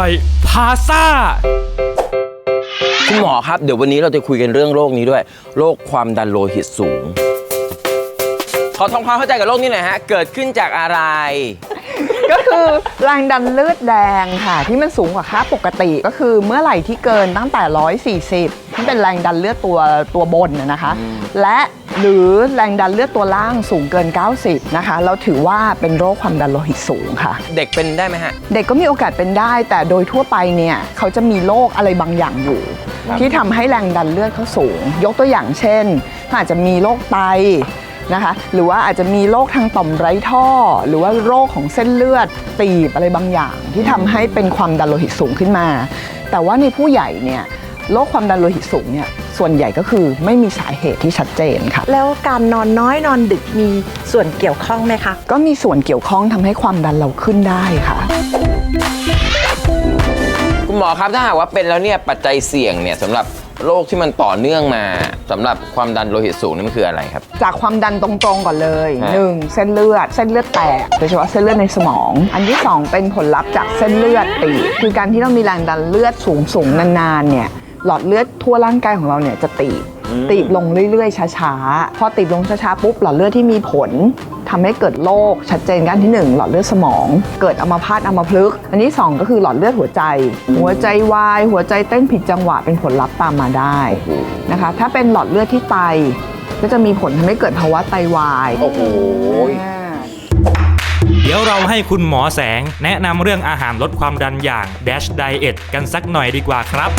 ญ่พาซ่า คุณหมอครับ เดี๋ยววันนี้เราจะคุยกันเรื่องโรคนี้ด้วย โรคความดันโลหิตสูง ขอทำความเข้าใจกับโรคนี้หน่อยฮะ เกิดขึ้นจากอะไร ก็คือแรงดันเลือดแดงค่ะ ที่มันสูงกว่าค่าปกติก็คือเมื่อไหร่ที่เกินตั้งแต่ 140ที่เป็นแรงดันเลือดตัวตัวบนนะนะคะ และหรือแรงดันเลือดตัวล่างสูงเกิน 90 นะคะ เราถือว่าเป็นโรคความดันโลหิตสูงค่ะ เด็กเป็นได้ไหมฮะ เด็กก็มีโอกาสเป็นได้ แต่โดยทั่วไปเนี่ยเขาจะมีโรคอะไรบางอย่างอยู่ครับที่ทำให้แรงดันเลือดเขาสูง ยกตัวอย่างเช่นเขาอาจจะมีโรคไต นะคะ หรือว่าอาจจะมีโรคทางต่อมไร้ท่อ หรือว่าโรคของเส้นเลือดตีบอะไรบางอย่าง ที่ทำให้เป็นความดันโลหิตสูงขึ้นมา แต่ว่าในผู้ใหญ่เนี่ยโรคความดันโลหิตสูงเนี่ยส่วนใหญ่ก็คือไม่มีสาเหตุที่ชัดเจนค่ะ แล้วการนอนน้อยนอนดึกมีส่วนเกี่ยวข้องไหมคะ ก็มีส่วนเกี่ยวข้องทำให้ความดันเราขึ้นได้ค่ะ คุณหมอครับถ้าหากว่าเป็นแล้วเนี่ยปัจจัยเสี่ยงเนี่ยสำหรับ โรคที่มันต่อเนื่องมาสำหรับความดันโลหิตสูงนี่มันคืออะไรครับ จากความดันตรงๆก่อนเลย ฮะ 1. เส้นเลือด เส้นเลือดแตกโดยเฉพาะเส้นเลือดในสมอง อันที่ 2 เป็นผลลัพธ์จากเส้นเลือดตีบคือการที่เรามีแรงดันเลือดสูงๆนานๆเนี่ยหลอดเลือดทั่วร่างกายของเราเนี่ยจะตีบตีบลงเรื่อยๆช้าๆพอตีบลงช้าๆปุ๊บหลอดเลือดที่มีผล ทำให้เกิดโรคชัดเจนกันที่ 1 หลอดเลือดสมอง เกิดอัมพาตอัมพฤกษ์อันที่สองก็คือหลอดเลือดหัวใจ หัวใจวาย หัวใจเต้นผิดจังหวะเป็นผลลัพธ์ตามมาได้นะคะ ถ้าเป็นหลอดเลือดที่ไตก็จะมีผลทำให้เกิดภาวะไตวาย โอ้โหอ่าเดี๋ยวเราให้คุณหมอแสง แนะนำเรื่องอาหารลดความดันอย่าง Dash Diet กันสักหน่อยดีกว่าครับ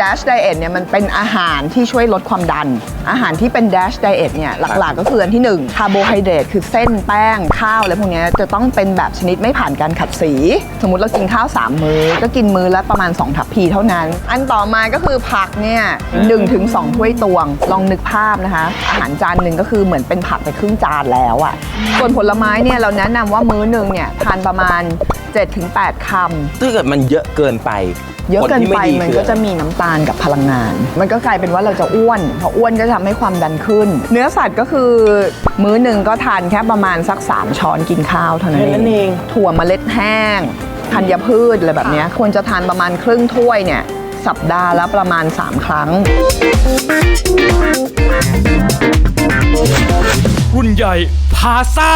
Dash Diet เนี่ยมันเป็นอาหารที่ช่วยลดความดัน อาหารที่เป็น Dash Diet เนี่ยหลักๆก็คืออันที่ 1 คาร์โบไฮเดรตคือเส้นแป้งข้าวอะไรพวกเนี้ยจะต้องเป็นแบบชนิดไม่ผ่านการขัดสี สมมติเรากินข้าว 3 มื้อ ก็กินมื้อละประมาณ 2 ทัพพีเท่านั้น อันต่อมาก็คือผักเนี่ยหนึ่งถึงสองถ้วยตวง ลองนึกภาพนะคะ อาหารจานหนึ่งก็คือเหมือนเป็นผักไปครึ่งจานแล้วอะ่ะส่วนผลไม้เนี่ยเราแนะนำว่ามื้อหนึ่งเนี่ยทานประมาณ7-8คำถ้าเกิดมันเยอะเกินไป เยอะเกินผลที่ไปดีมันคือก็จะมีน้ำตาลกับพลังงาน มันก็กลายเป็นว่าเราจะอ้วนพออ้วนก็จะทำให้ความดันขึ้น เนื้อสัตว์ก็คือมื้อหนึ่งก็ทานแค่ประมาณสัก 3 ช้อนกินข้าวเท่านั้นแค่นั้นเองถั่วเมล็ดแห้งธัญพืชอะไรแบบเนี้ยควรจะทานประมาณครึ่งถ้วยเนี่ยสัปดาห์ละประมาณ 3 ครั้ง รุ่นใหญ่พาซ่า